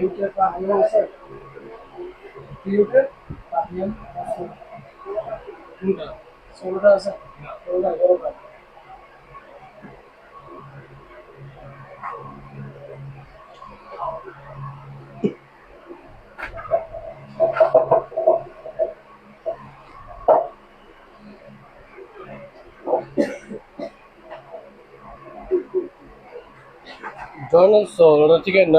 Deuter Fahrium acid. Deuter Fahrium acid. Soda acid. Soda acid. 저는 소로 찍겠나?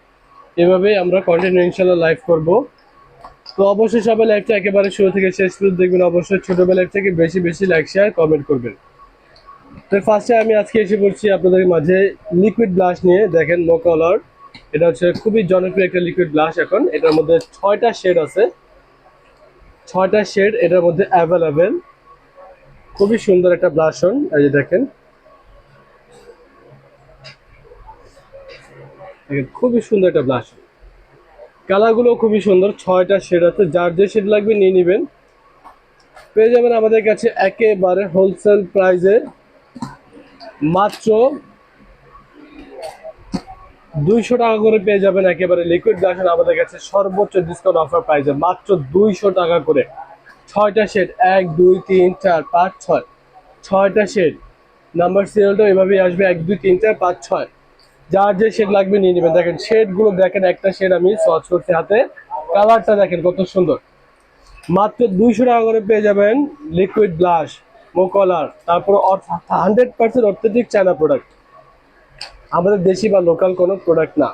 এভাবেই আমরা continue ইনশাল্লাহ live করব। তো অবশ্যই সবাই লাইভটা একেবারে শুরু থেকে শেষ পর্যন্ত দেখবেন। অবশ্যই ছোটবেলার থেকে বেশি বেশি লাইক শেয়ার কমেন্ট করবেন। তো ফার্স্টে আমি আজকে এসে পড়ছি আপনাদের মাঝে লিকুইড ব্লাশ নিয়ে। দেখেন নো কালার এটা হচ্ছে খুবই জনপ্রিয় একটা লিকুইড ব্লাশ এখন। এটার মধ্যে ছয়টা শেড আছে। ছয়টা শেড এটার মধ্যে অ্যাভেলেবেল খুবই সুন্দর একটা ব্লাশন এই যে দেখেন। দেখেন, খুবই সুন্দর একটা ব্লাশন কালারগুলো খুবই সুন্দর ছয়টা শেড আছে। যার যে শেড লাগবে নিয়ে নেবেন। পেয়ে যাবেন আমাদের কাছে একেবারে হোলসেল প্রাইসে মাত্র দুইশো টাকা করে পেয়ে যাবেন একেবারে লিকুইড গ্লাসের আমাদের কাছে সর্বোচ্চ ডিসকাউন্ট অফার প্রাইসে মাত্র দুইশো টাকা করে। ছয়টা শেড এক দুই তিন চার পাঁচ ছয়। ছয়টা শেড নাম্বার সিরিয়ালটা এভাবেই আসবে এক দুই তিন চার পাঁচ ছয়। যার যে শেড লাগবে নিয়ে নেবেন। দেখেন শেডগুলো দেখেন, একটা শেড আমি সচ করছি হাতে। কালারটা দেখেন, কত সুন্দর। মাত্র দুইশো টাকা করে পেয়ে যাবেন লিকুইড ব্লাশ মো কলার তারপর hundred percent authentic China product আমাদের দেশি বা লোকাল কোনো প্রোডাক্ট না।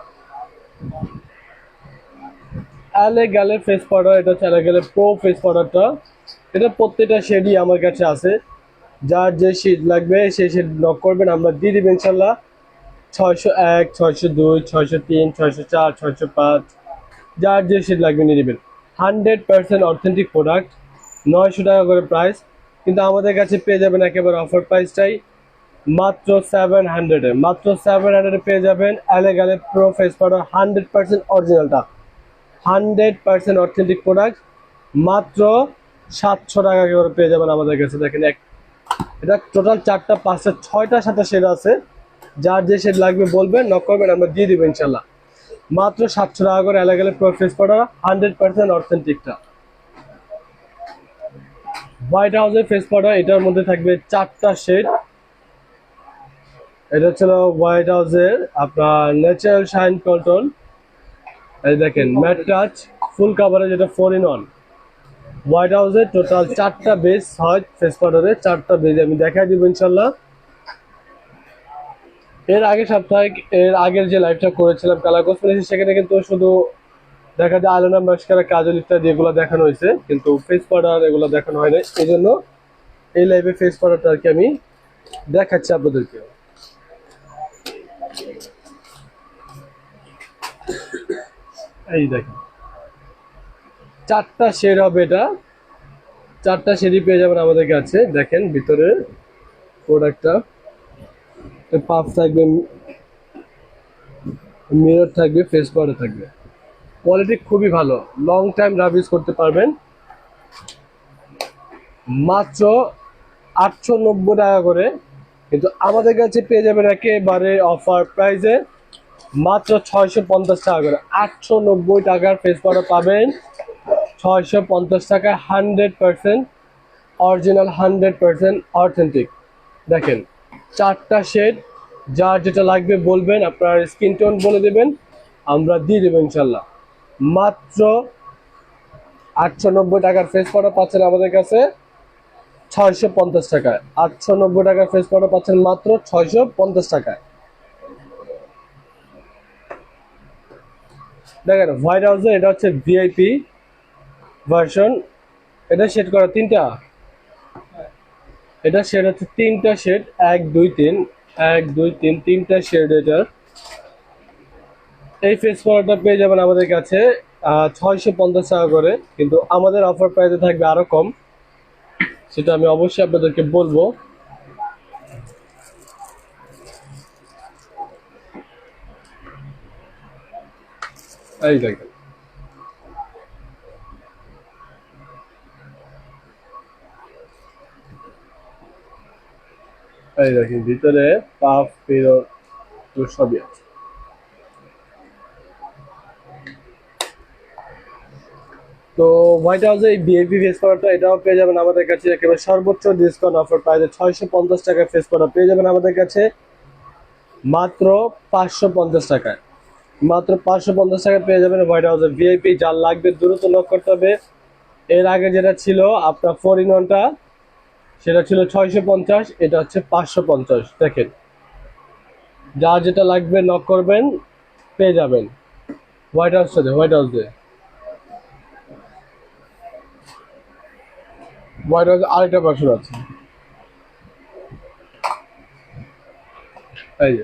অ্যালে গেলে ফেস পাউডার এটা হচ্ছে গেলে প্রো ফেস পাউডারটা এটা প্রত্যেকটা শেডই আমার কাছে আছে। যার যে শেড লাগবে, সেই শেড নক করবেন, আমরা দিয়ে দিবেন ইনশাল্লাহ। ছয়শো এক, ছয়শো দুই, ছয়শো তিন, ছয়শো চার, ছয়শো পাঁচ। যার যে শেড লাগবে নিয়ে নেবেন। হান্ড্রেড পার্সেন্ট অথেন্টিক প্রোডাক্ট নয়শো টাকা করে প্রাইস কিন্তু আমাদের কাছে পেয়ে যাবেন একেবারে অফার প্রাইসটাই মাত্র সেভেন হান্ড্রেডে মাত্র সেভেন হান্ড্রেডে পেয়ে যাবেন অ্যালেগালে pro face powder hundred percent অরিজিনালটা হান্ড্রেড পার্সেন্ট অথেন্টিক প্রোডাক্ট মাত্র সাতশো টাকা করে পেয়ে যাবেন আমাদের কাছে। দেখেন এক এটা টোটাল চারটা, পাঁচটা ছয়টা সাতটা শেড আছে। যার যে শেড লাগবে বলবেন নক করবেন, আমরা দিয়ে দিব ইনশাল্লাহ মাত্র সাতশো টাকা করে এলাকালে pro face powder hundred percent অথেন্টিকটা white হাউসের ফেস পাউডার এটার মধ্যে থাকবে চারটা শেড এটা হচ্ছিল হোয়াইট হাউসের আপনার ন্যাচারাল শাইন কন্ট্রোল এই দেখেন ম্যাট টাচ ফুল কাভারে যেটা ফোর ইন ওয়ান হোয়াইট হাউসের টোটাল চারটা বেস হয় ফেস পাউডারে চারটা বেস আমি দেখাই দিব ইনশাল্লাহ এর আগে সপ্তাহে, এর আগের যে লাইভটা করেছিলাম কালার কসমেটিক্স সেখানে কিন্তু শুধু দেখা যায় আলোনা মাস্কারা কাজল ইত্যাদি এগুলো দেখানো হয়েছে, কিন্তু ফেস পাউডার এগুলো দেখানো হয় না এই জন্য এই লাইভে ফেস পাউডারটা আর কি আমি দেখাচ্ছি আপনাদেরকে এই দেখেন। চারটা শেড হবে এটা। চারটা শেডই পেয়ে যাবেন আমাদের কাছে। দেখেন ভিতরে প্রোডাক্টটা পাফ থাকবে, মিরর থাকবে ফেস পাউডার থাকবে। কোয়ালিটি খুবই ভালো। লং টাইম রাব ইউজ করতে পারবেন। মাত্র আটশো নব্বই টাকা করে। কিন্তু আমাদের কাছে পেয়ে যাবেন একেবারে অফার প্রাইসে মাত্র ছয়শো পঞ্চাশ টাকা করে। আটশো নব্বই টাকার ফেস পাউডার পাবেন। ছয়শো পঞ্চাশ টাকা hundred percent original hundred percent authentic দেখেন চারটা শেড, যার যেটা লাগবে বলবেন, আপনার স্কিন টোন বলে দেবেন, আমরা দিয়ে দেবো ইনশাল্লাহ। মাত্র আটশো নব্বই টাকার ফেস পাউডার পাচ্ছেন আমাদের কাছে ছয়শো পঞ্চাশ টাকায়। আটশো নব্বই টাকার ফেস পাউডার পাচ্ছেন মাত্র ছয়শো পঞ্চাশ টাকায়। দেখেন হোয়াইট হাউসে এটা হচ্ছে ভিআইপি ভার্সন এটা সেট করা তিনটা। এটা শেড হচ্ছে তিনটা শেড এক, দুই, তিন। এক, দুই, তিন, তিনটা শেড এটার এই ফেস পাউডারটা পেয়ে যাবেন আমাদের কাছে ছয়শো পঞ্চাশ টাকা করে। কিন্তু আমাদের অফার প্রাইসে থাকবে আরও কম। সেটা আমি অবশ্যই আপনাদেরকে বলব। এই দেখেন। এই ভিতরে পাফ পিরো সবই আছে। তো হোয়াইট হাউসে এই বিএপি ফেস পাউডারটা এটাও পেয়ে যাবেন আমাদের কাছে। একেবারে সর্বোচ্চ ডিসকাউন্ট অফার প্রাইসে ছয়শো পঞ্চাশ টাকায় ফেস পাউডার পেয়ে যাবেন আমাদের কাছে। মাত্র পাঁচশো পঞ্চাশ টাকায়। মাত্র পাঁচশো পঞ্চাশ টাকায় পেয়ে যাবেন হোয়াইট হাউসের ভিআইপি যার লাগবে দ্রুত লক করতে হবে। এর আগে যেটা ছিল, আপনার ফোর ইন ওয়ানটা সেটা ছিল ছয়শো পঞ্চাশ, এটা হচ্ছে পাঁচশো পঞ্চাশ। দেখেন, যা যেটা লাগবে নক করবেন, পেয়ে যাবেন। হোয়াইট হাউস হোয়াইট হাউস দিয়ে হোয়াইট হাউস আরেকটা ভার্সন আছে। এই যে।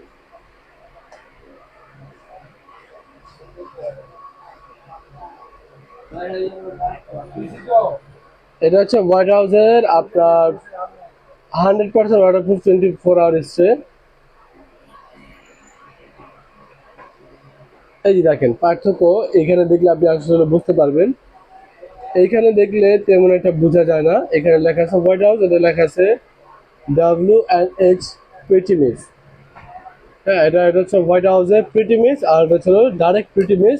এটা হচ্ছে হোয়াইট হাউসের আপনার hundred percent waterproof twenty four hour এসছে। এই যে দেখেন, পার্থক্য এখানে দেখলে আপনি আসলে বুঝতে পারবেন। এইখানে দেখলে তেমন একটা বোঝা যায় না। এখানে লেখা আছে হোয়াইট হাউস এটা লেখা আছে ডাব্লিউ অ্যান্ড এইচ প্রিটিমিস হ্যাঁ এটা এটা হচ্ছে হোয়াইট হাউসের প্রিটিমিস আর এটা হচ্ছে ডাইরেক্ট প্রিটিমিস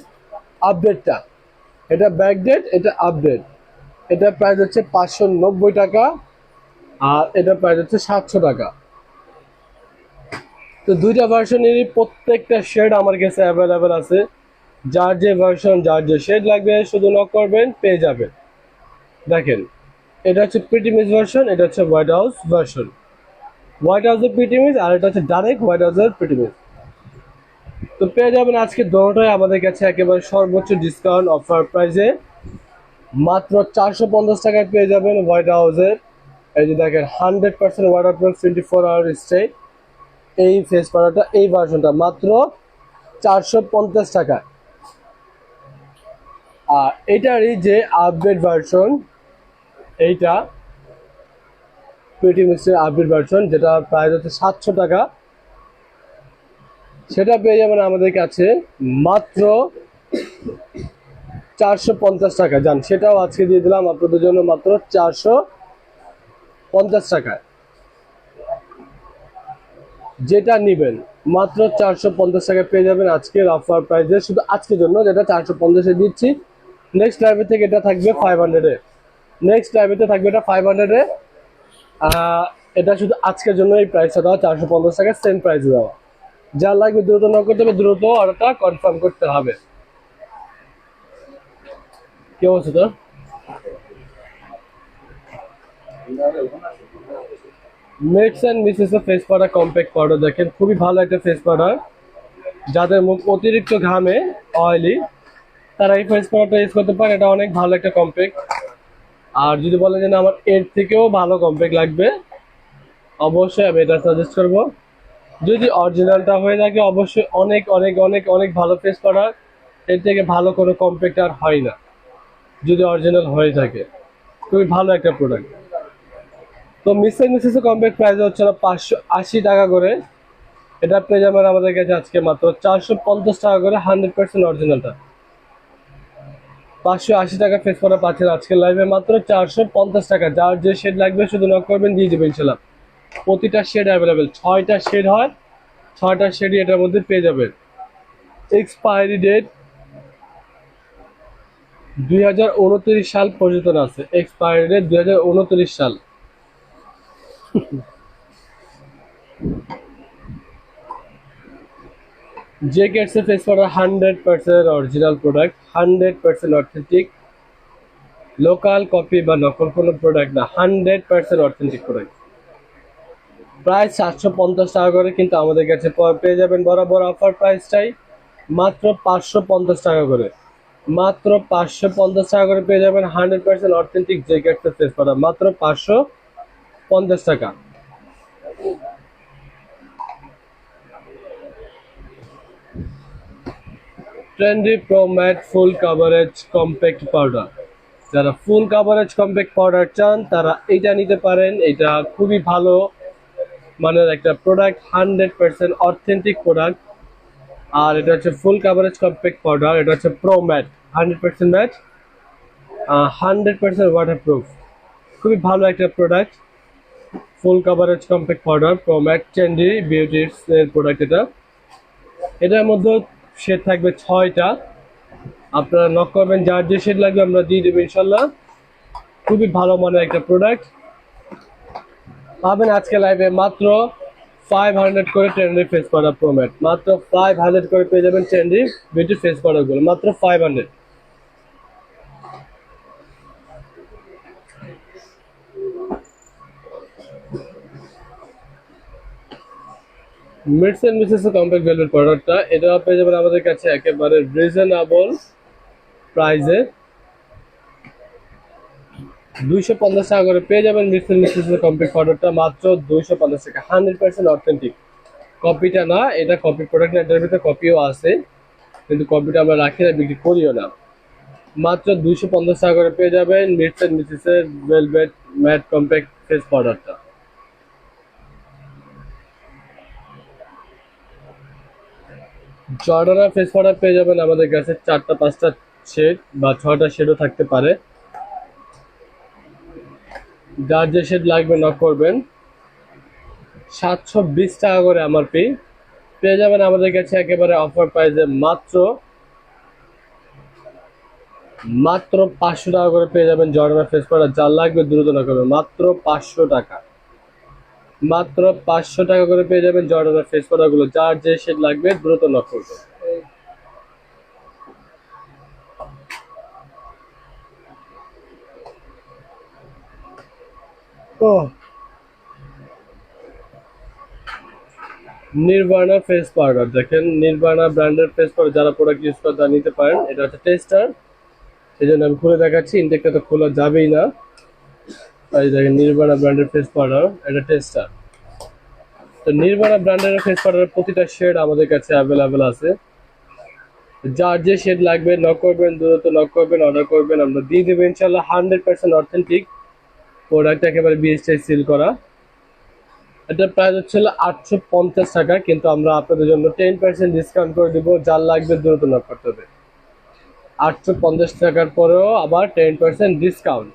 আপডেটটা। এটা ব্যাকডেট এটা আপডেট এটা প্রাইস হচ্ছে পাঁচশো নব্বই টাকা আর এটা প্রাইস হচ্ছে সাতশো টাকা। তো দুইটা ভার্সনেরই প্রত্যেকটা শেড আমার কাছে অ্যাভেলেবেল আছে। যার যে ভার্সন যার যে শেড লাগবে, শুধু নক করবেন, পেয়ে যাবেন। দেখেন, এটা হচ্ছে প্রিটিমিস ভার্সন এটা হচ্ছে হোয়াইট হাউস ভার্সন হোয়াইট হাউসের প্রিটিমিস আর এটা হচ্ছে ডাইরেক্ট হোয়াইট হাউসের প্রিটিমিস তো পেয়ে যাবেন আজকে দোনোটাই আমাদের কাছে একেবারে সর্বোচ্চ ডিসকাউন্ট অফার প্রাইসে মাত্র চারশো পঞ্চাশ টাকায় পেয়ে যাবেন হোয়াইট হাউসের। এই যে দেখেন, hundred percent water proof twenty four hour stay এই ফেস পাউডারটা এই ভার্সনটা মাত্র চারশো পঞ্চাশ টাকা। আর এটারই যে আপডেট ভার্সন এইটা পেটি মিক্সের আপডেট ভার্সন যেটা প্রায় হচ্ছে সাতশো টাকা। সেটা পেয়ে যাবেন আমাদের কাছে মাত্র চারশো পঞ্চাশ টাকা। যান, সেটাও আজকে দিয়ে দিলাম আপনাদের জন্য মাত্র চারশো পঞ্চাশ টাকায়। যেটা নিবেন, মাত্র চারশো পঞ্চাশ টাকায় পেয়ে যাবেন আজকের অফার প্রাইসে শুধু আজকের জন্য, যেটা চারশো পঞ্চাশে দিচ্ছি। নেক্সট লাইভে থেকে এটা থাকবে ফাইভ হান্ড্রেডে নেক্সট লাইভেতে থাকবে এটা ফাইভ হান্ড্রেডে এটা শুধু আজকের জন্য এই প্রাইসটা দেওয়া, চারশো পঞ্চাশ টাকা সেম প্রাইসে দেওয়া। যা লাগবে দ্রুত ন করতে হবে, দ্রুত অর্ডারটা কনফার্ম করতে হবে। কি অবস্থা তোর? Mix and Mrs face powder compact powder দেখেন, খুবই ভালো একটা ফেস পাউডার যাদের মুখ অতিরিক্ত ঘামে অয়েলি তারা এই ফেস পাউডারটা ইউজ করতে পারে, এটা অনেক ভালো একটা কম্প্যাক্ট আর যদি বলেন যে আমার এর থেকেও ভালো কম্প্যাক্ট লাগবে, অবশ্যই আমি এটা সাজেস্ট করব। যদি অরিজিনালটা হয়ে থাকে, অবশ্যই অনেক অনেক অনেক অনেক ভালো ফেস পাউডার এর থেকে ভালো কোনো কম্প্যাক্ট আর হয় না। যদি অরিজিনাল হয়ে থাকে। খুবই ভালো একটা প্রোডাক্ট তো মিসেস মিসেস কম্প্যাক্ট প্রাইস হচ্ছে না পাঁচশো আশি টাকা করে। এটা পেয়ে আমাদের কাছে আজকে মাত্র চারশো পঞ্চাশ টাকা করে হান্ড্রেড পার্সেন্ট অরিজিনালটা পাঁচশো আশি টাকা ফেস করা পাচ্ছেন আজকে লাইভে মাত্র চারশো পঞ্চাশ টাকা। যার যে শেড লাগবে শুধু নক করবেন, দিয়ে দেবেন ইনশাল্লাহ। প্রতিটা শেড অ্যাভেলেবেল ছয়টা শেড হয়, ছয়টা শেডই এটার মধ্যে পেয়ে যাবেন। এক্সপায়ারি ডেট দুই হাজার উনত্রিশ সাল পর্যন্ত আছে। এক্সপায়ারি ডেট দুই হাজার উনত্রিশ সাল। যে গেটস ফেস করা hundred percent original product hundred percent authentic local copy বা নকল কোনো প্রোডাক্ট না হান্ড্রেড পার্সেন্ট অথেন্টিক প্রোডাক্ট প্রায় সাতশো পঞ্চাশ টাকা করে কিন্তু আমাদের কাছে পেয়ে যাবেন বরাবর অফার প্রাইসটাই মাত্র পাঁচশো পঞ্চাশ টাকা করে। মাত্র পাঁচশো পঞ্চাশ টাকা করে পেয়ে যাবেন হান্ড্রেড পার্সেন্ট অথেন্টিক জ্যাকেটটা ফেস করা, মাত্র পাঁচশো পঞ্চাশ টাকা। Trendy pro matte full coverage compact powder. যারা ফুল কাভারেজ কম্প্যাক্ট পাউডার চান, তারা এটা নিতে পারেন। এটা খুবই ভালো মানের একটা product, hundred percent authentic product. আর এটা হচ্ছে ফুল কাভারেজ কম্প্যাক্ট পাউডার এটা হচ্ছে pro matte hundred percent matte hundred percent water proof খুবই ভালো একটা product full coverage compact powder pro matte চ্যান্ডি beauties এর প্রোডাক্ট এটা। এটার মধ্যে শেড থাকবে ছয়টা। আপনারা নক করবেন, যার যে শেড লাগবে আমরা দিয়ে দেবো ইনশাল্লাহ খুবই ভালো মানের একটা প্রোডাক্ট পাবেন আজকে লাইভে মাত্র ফাইভ হান্ড্রেড করে ট্রেন্ডি ফেস করা প্রোম্যাট মাত্র ফাইভ হান্ড্রেড করে পেয়ে যাবেন ট্রেন্ডি বিউটি ফেস করাগুলো মাত্র ফাইভ হান্ড্রেড মিডস এন্ড মিসেস কম্প্যাক্ট ভেলভেট প্রোডাক্টটা এটা পেয়ে যাবেন আমাদের কাছে একেবারে রিজনেবল প্রাইসে দুইশো পঞ্চাশ টাকা করে পেয়ে যাবেন মিডস এন্ড মিসেস কম্প্যাক্ট মাত্র দুইশো পঞ্চাশ টাকা, হান্ড্রেড পার্সেন্ট অথেন্টিক কপিটা না, এটা কপি প্রোডাক্ট না এটার ভিতরে কপিও আছে। কিন্তু কপিটা আমরা রাখি না, বিক্রি করিও না। মাত্র দুইশো পঞ্চাশ টাকা করে পেয়ে যাবেন এন্ড মিসেসের ভেলভেট ম্যাট কম্প্যাক্ট ফেস পাউডারটা জর্ডানা ফেস পাউডার পেয়ে যাবেন আমাদের কাছে চারটা, পাঁচটা শেড বা ছটা শেডও থাকতে পারে। যার যে শেড লাগবে নক করবেন। সাতশো বিশ টাকা করে আমার পে পেয়ে যাবেন আমাদের কাছে একেবারে অফার প্রাইসে মাত্র মাত্র পাঁচশো টাকা করে পেয়ে যাবেন জর্ডানা ফেস পাউডার যার লাগবে দ্রুত না করবে মাত্র পাঁচশো টাকা। মাত্র পাঁচশো টাকা করে পেয়ে যাবেন জর্ডানের ফেসগুলো। যার যে শেড লাগবে দ্রুত নক করবেন নির্বাণা ফেস পাউডার দেখেন নির্বাণা ব্র্যান্ডের ফেস পাউডার যারা প্রোডাক্ট ইউজ করে তারা নিতে পারেন। এটা হচ্ছে টেস্টার সেই জন্য আমি খুলে দেখাচ্ছি ইনটেকটা তো খোলা যাবেই না। এই দেখেন নির্বাণা ব্র্যান্ডের ফেস পাউডার এটা টেস্টার তো নির্বাণা ব্র্যান্ডের ফেস পাউডারের প্রতিটা শেড আমাদের কাছে অ্যাভেলেবেল আছে। যার যে শেড লাগবে নক করবেন দ্রুত নক করবেন অর্ডার করবেন, আমরা দিয়ে দেবো ইনশাল্লাহ হান্ড্রেড পার্সেন্ট অথেন্টিক প্রোডাক্ট একেবারে বিএসটাই সিল করা। এটা প্রাইস হচ্ছে আটশো পঞ্চাশ টাকা, কিন্তু আমরা আপনাদের জন্য টেন পার্সেন্ট ডিসকাউন্ট করে দিব যার লাগবে দ্রুত নক করতে হবে। আটশো পঞ্চাশ টাকার পরেও আবার ten percent discount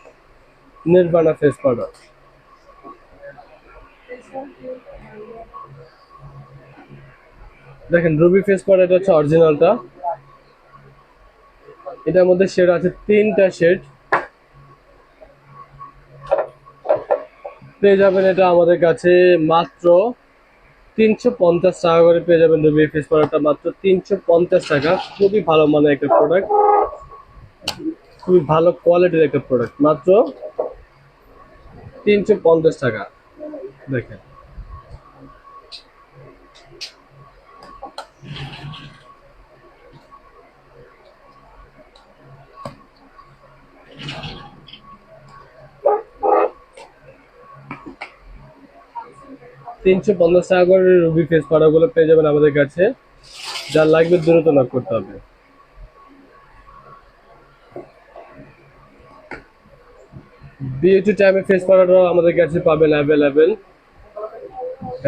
Nirvana face powder দেখেন রুবি ফেস পাউডার এটা হচ্ছে অরিজিনালটা এটার মধ্যে শেড আছে তিনটা শেড পেয়ে যাবেন এটা আমাদের কাছে মাত্র তিনশো পঞ্চাশ টাকা করে পেয়ে যাবেন রুবি ফেস প্রোডাক্টটা মাত্র তিনশো পঞ্চাশ টাকা। খুবই ভালো মানের একটা প্রোডাক্ট খুবই ভালো কোয়ালিটির একটা প্রোডাক্ট মাত্র তিনশো পঞ্চাশ টাকা। দেখেন। তিনশো পঞ্চাশ টাকা করে রুবি ফেস পাউডারগুলো পেয়ে যাবেন আমাদের কাছে। যার লাগবে দ্রুত নক করতে হবে। বিউটি টাইমে ফেস পাউডারও আমাদের কাছে পাবেন অ্যাভেলেবেল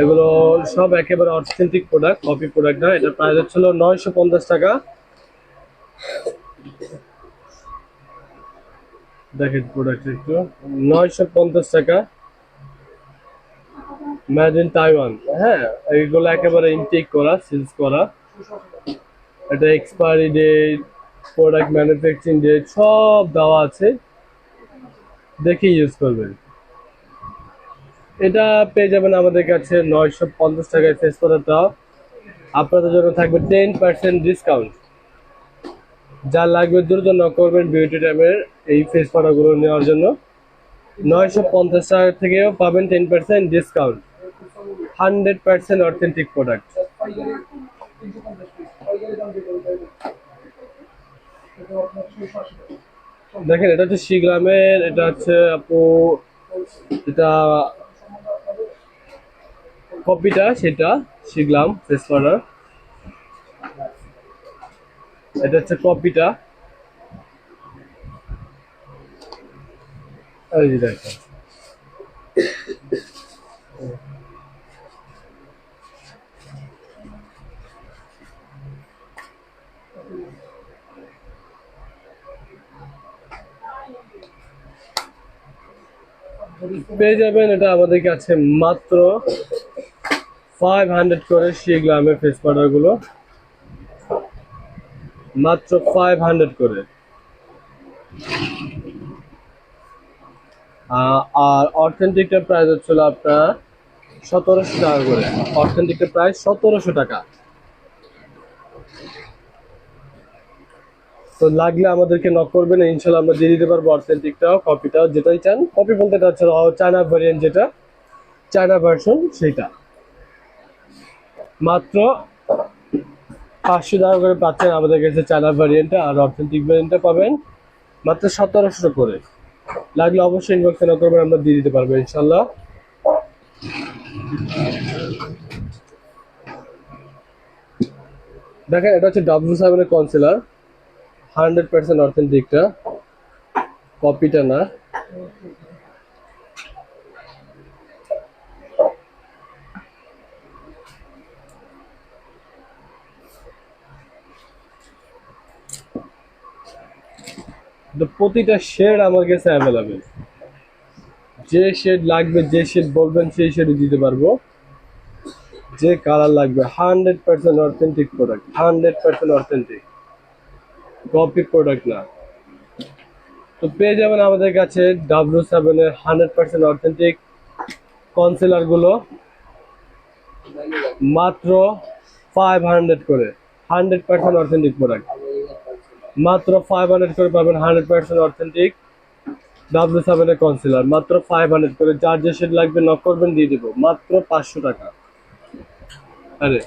এগুলো সব একেবারে অথেন্টিক প্রোডাক্ট কপি প্রোডাক্ট না। এটা প্রাইস হচ্ছিল নয়শো পঞ্চাশ টাকা। দেখেন প্রোডাক্ট একটু। নয়শো পঞ্চাশ টাকা। মেড ইন তাইওয়ান হ্যাঁ এইগুলো একেবারে ইনটেক করা সিলস করা। এটা expiry date product manufacturing date সব দেওয়া আছে। দেখে ইউজ করবেন। এটা পেয়ে যাবেন আমাদের কাছে নয়শো পঞ্চাশ টাকায় ফেস করাটা আপনাদের জন্য থাকবে টেন পার্সেন্ট ডিসকাউন্ট যা লাগবে দ্রুত নক করবেন বিউটি টাইমের এই ফেস পাউডারগুলো নেওয়ার জন্য। নয়শো পঞ্চাশ টাকা থেকেও পাবেন ten percent discount hundred percent authentic product. দেখেন, এটা হচ্ছে শিগ্রামের এটা হচ্ছে আপু, এটা কপিটা, সেটা শিগলাম ফেস পাউডার এটা হচ্ছে কপিটা। এই দেখেন। পেয়ে যাবেন, এটা আমাদের কাছে মাত্র ফাইভ হান্ড্রেড করে শিগ্রামের ফেস পাউডারগুলো। মাত্র ফাইভ হান্ড্রেড করে। আর অথেন্টিকটার প্রাইস হচ্ছিল আপনার সতেরোশো টাকা করে। অথেন্টিকটার প্রাইস সতেরোশো টাকা। তো লাগলে আমাদেরকে নক করবেন, ইনশাল্লাহ আমরা দিয়ে দিতে পারব অথেন্টিকটাও কপিটাও যেটাই চান। কপি বলতে এটা হচ্ছে চায়না ভ্যারিয়েন্ট যেটা চায়না ভার্সন সেটা মাত্র পাঁচশো টাকা করে পাচ্ছেন আমাদের কাছে চায়না ভ্যারিয়েন্টটা আর অথেন্টিক ভ্যারিয়েন্টটা পাবেন মাত্র সতেরোশো করে। লাগলে অবশ্যই ইনবক্সে নক করবেন, আমরা দিয়ে দিতে পারব ইনশাল্লাহ। দেখেন, এটা হচ্ছে ডাব্লিউ সেভেনের কনসিলার হান্ড্রেড পার্সেন্ট অথেন্টিকটা। কপিটা না। প্রতিটা শেড আমার কাছে অ্যাভেলেবেল যে শেড লাগবে, যে শেড বলবেন, সেই শেডই দিতে পারব। যে কালার লাগবে, hundred percent authentic product hundred percent authentic. Copy product না তো পেয়ে যাবেন আমাদের কাছে ডাব্লিউ সেভেনের হান্ড্রেড পার্সেন্ট অথেন্টিক কনসিলারগুলো। মাত্র ফাইভ হান্ড্রেড করে। হান্ড্রেড পার্সেন্ট অথেন্টিক প্রোডাক্ট মাত্র ফাইভ হান্ড্রেড করে পাবেন হান্ড্রেড পার্সেন্ট অথেন্টিক ডাব্লিউ সেভেনের কনসিলার মাত্র ফাইভ হান্ড্রেড করে যার যে শেড লাগবে নক করবেন, দিয়ে দেবো। মাত্র পাঁচশো টাকা। আরে।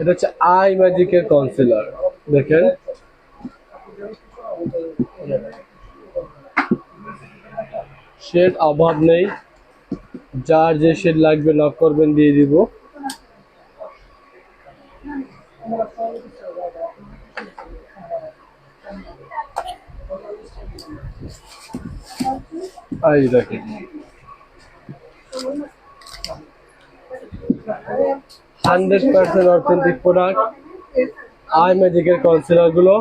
এটা হচ্ছে আই ম্যাজিকের কনসিলার দেখেন। শেড অভাব নেই। যার যে শেড লাগবে নক করবেন, দিয়ে দিব। এই দেখেন। Hundred percent authentic product eye ম্যাজিকের কনসিলারগুলো।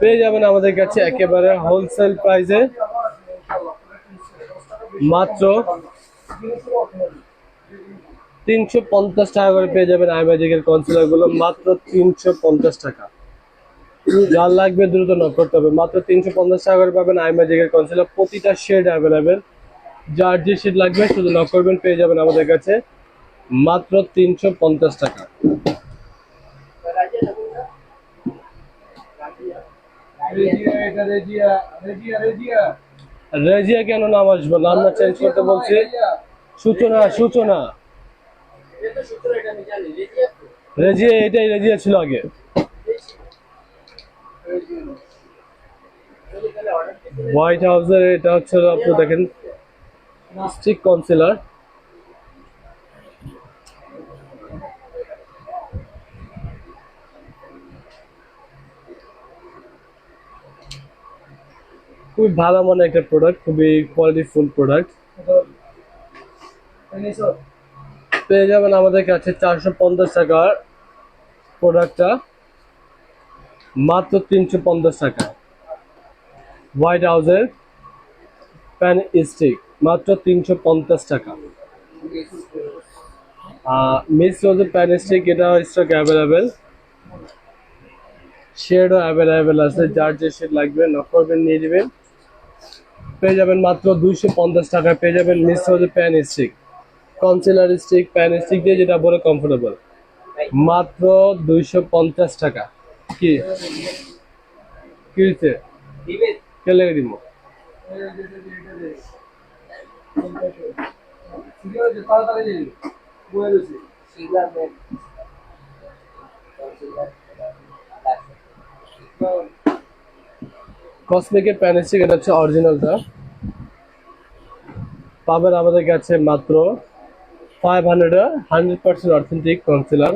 পেয়ে যাবেন আমাদের কাছে একেবারে হোলসেল প্রাইসে মাত্র তিনশো পঞ্চাশ টাকা করে পেয়ে যাবেন আই ম্যাজিকের কনসিলারগুলো, মাত্র তিনশো পঞ্চাশ টাকা। যার লাগবে দ্রুত নক করতে হবে। মাত্র তিনশো পঞ্চাশ টাকা করে পাবেন আই ম্যাজিকের কনসিলার প্রতিটা শেড অ্যাভেলেবেল যার যে শেড লাগবে শুধু নক করবেন, পেয়ে যাবেন আমাদের কাছে। মাত্র তিনশো পঞ্চাশ টাকা। রেজিয়া কেন নাম আসব নাম না চেঞ্জ করতে বলছি। সূচনা সূচনা। রেজিয়া, এটাই রেজিয়া ছিল আগে। হোয়াইট হাউসের এটা হচ্ছে আপনি দেখেন। স্টিক কনসিলার খুবই ভালো মানের একটা প্রোডাক্ট খুবই কোয়ালিটিফুল প্রোডাক্ট পেয়ে যাবেন আমাদের কাছে চারশো পঞ্চাশ টাকার প্রোডাক্টটা মাত্র তিনশো পঞ্চাশ টাকা। হোয়াইট হাউসের প্যান স্টিক মাত্র তিনশো পঞ্চাশ টাকা। মিস রোজের প্যান স্টিক এটা স্টক অ্যাভেলেবেল শেডও অ্যাভেলেবেল আছে, যার যে শেড লাগবে নক করবেন, নিয়ে নেবেন। পেয়ে যাবেন মাত্র দুইশো পঞ্চাশ টাকা পেয়ে যাবেন মিস রোজের pan stick concealer stick pan stick দিয়ে যেটা বলে কমফোর্টেবল মাত্র দুইশো পঞ্চাশ টাকা। কি? কি হয়েছে? কে লেগে দিব তাড়াতাড়ি কসমিকের প্যান এটা হচ্ছে অরিজিনালটা পাবেন আমাদের কাছে মাত্র five hundred hundred percent authentic concealer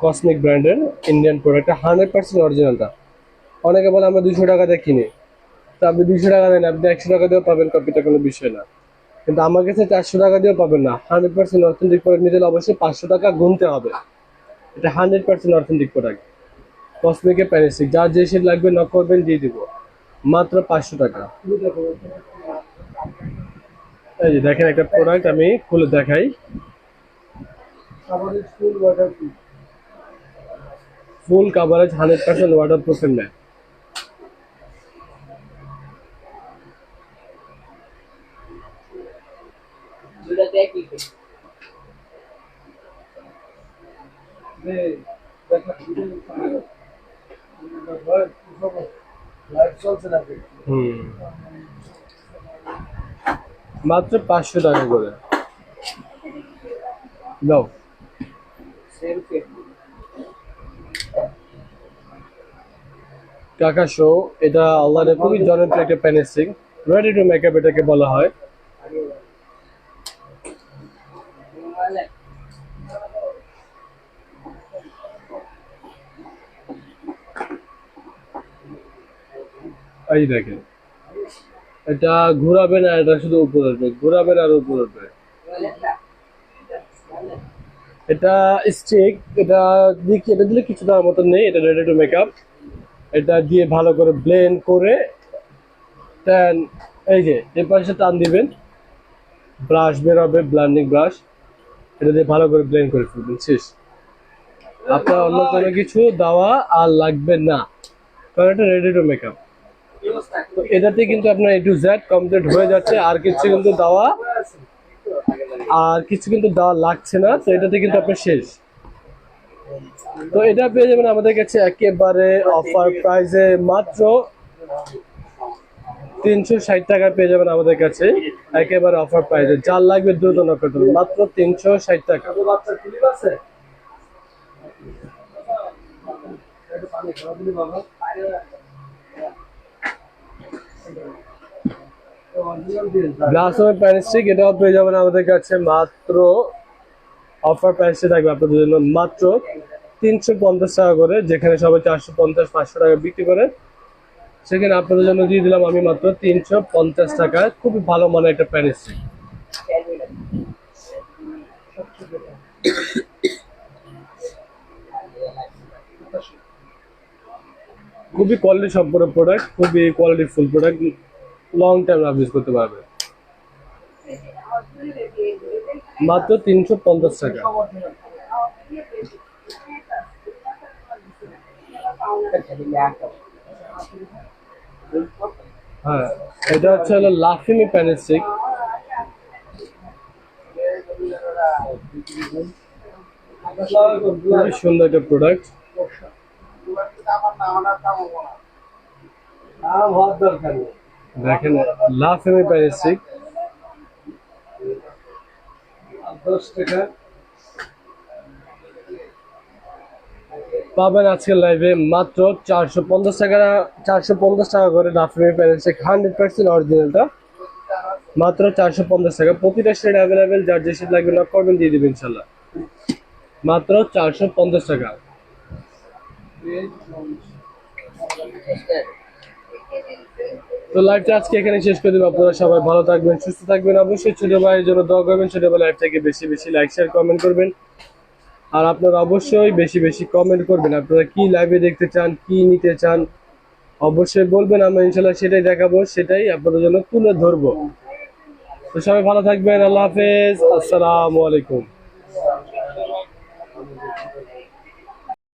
cosmic ব্র্যান্ডের ইন্ডিয়ান প্রোডাক্ট হান্ড্রেড পার্সেন্ট অরিজিনালটা অনেকে বলে, আমরা দুশো টাকা দিয়ে কিনি। তো আপনি দুশো টাকা দেন, আপনি একশো টাকা দিয়েও পাবেন কপিটা কোনো বিষয় না। কিন্তু আমার কাছে চারশো টাকা দিয়েও পাবেন না। হান্ড্রেড পার্সেন্ট অথেন্টিক প্রোডাক্ট নিতে হলে অবশ্যই পাঁচশো টাকা গুনতে হবে। এটা হান্ড্রেড পার্সেন্ট অথেন্টিক প্রোডাক্ট কসমিকের প্যানিস্টিক যার যে শেড লাগবে নক করবেন দিয়ে দিব। মাত্র পাঁচশো টাকা। এই যে দেখেন একটা প্রোডাক্ট আমি খুলে দেখাই। Full coverage hundred percent water প্রুফের matte নে দেখা লাইট চলছে না মাত্র পাঁচশো টাকা করে। দাও কাকা শো, এটা অনলাইনে খুবই জনপ্রিয় একটা প্যানেস্টিং রেডি টু মেকআপ এটাকে বলা হয়। এই দেখেন। এটা ঘোরাবে না, এটা শুধু উপর উঠবে। ঘোরাবেন আর উপর উঠবে। এটা স্টিক এটা দিয়ে এটা দিলে কিছু দেওয়ার মতন নেই, এটা রেডি টু মেকআপ এটা দিয়ে ভালো করে ব্লেন্ড করে দেন এই যে এ পাশে টান দিবেন ব্রাশ বের হবে ব্লান্ডিং ব্রাশ এটা দিয়ে ভালো করে ব্লেন্ড করে ফেলবেন, শেষ। আপনার অন্য কোনো কিছু দেওয়া আর লাগবে না। কারণ এটা রেডি টু মেকআপ তো এটাতে কিন্তু আপনার এ টু জেড কমপ্লিট হয়ে যাচ্ছে, আর কিছু কিন্তু দেওয়া, আর কিছু কিন্তু দেওয়া লাগছে না, তো এটাতে কিন্তু আপনার শেষ। তো এটা পেয়ে যাবেন আমাদের কাছে একেবারে অফার প্রাইসে মাত্র তিনশো ষাট টাকা পেয়ে যাবেন আমাদের কাছে, একেবারে অফার প্রাইসে যার লাগবে দ্রুত করুন, মাত্র তিনশো ষাট টাকা। আছে একটু পানি খাওয়া দিলি বাবা তো অরিজিনাল দিয়ে দাও। গ্লাস ওভার প্যানিস্টিক এটাও পেয়ে যাবেন আমাদের কাছে মাত্র অফার প্রাইসে থাকবে আপনাদের জন্য মাত্র তিনশো পঞ্চাশ টাকা করে, যেখানে সবাই চারশো পঞ্চাশ, পাঁচশো টাকা বিক্রি করে। সেখানে আপনাদের জন্য দিয়ে দিলাম আমি মাত্র তিনশো পঞ্চাশ টাকা। খুবই ভালো মানের একটা প্যানিস্টিক খুবই কোয়ালিটি সম্পন্ন প্রোডাক্ট খুবই quality full product long time আপনি ইউজ করতে পারবে মাত্র তিনশো পঞ্চাশ টাকা। হ্যাঁ এটা হচ্ছে হলো লাফিমি প্যানেস্টিক খুবই সুন্দর একটা প্রোডাক্ট দেখেন দশ টাকা পাবেন আজকের লাইভে মাত্র চারশো পঞ্চাশ টাকা, চারশো পঞ্চাশ টাকা করে লাফিমি প্যানেস্টিক হান্ড্রেড পার্সেন্ট অরিজিনালটা মাত্র চারশো পঞ্চাশ টাকা। প্রতিটা শেড অ্যাভেলেবেল যার যে শেড লাগবে না করবেন দিয়ে দেবেন ইনশাল্লাহ। মাত্র চারশো পঞ্চাশ টাকা। তো লাইভটা আজকে এখানে শেষ করে দেবো। আপনারা সবাই ভালো থাকবেন, সুস্থ থাকবেন। অবশ্যই ছোট ভাইয়ের জন্য দোয়া করবেন, ছোট ভাই লাইভটাকে বেশি বেশি লাইক শেয়ার কমেন্ট করবেন। আর আপনারা অবশ্যই বেশি বেশি কমেন্ট করবেন। আপনারা কি লাইভে দেখতে চান, কি নিতে চান, অবশ্যই বলবেন, আমরা ইনশাল্লাহ সেটাই দেখাবো, সেটাই আপনাদের জন্য তুলে ধরবো। তো সবাই ভালো থাকবেন, আল্লাহ হাফেজ, আসসালামু আলাইকুম।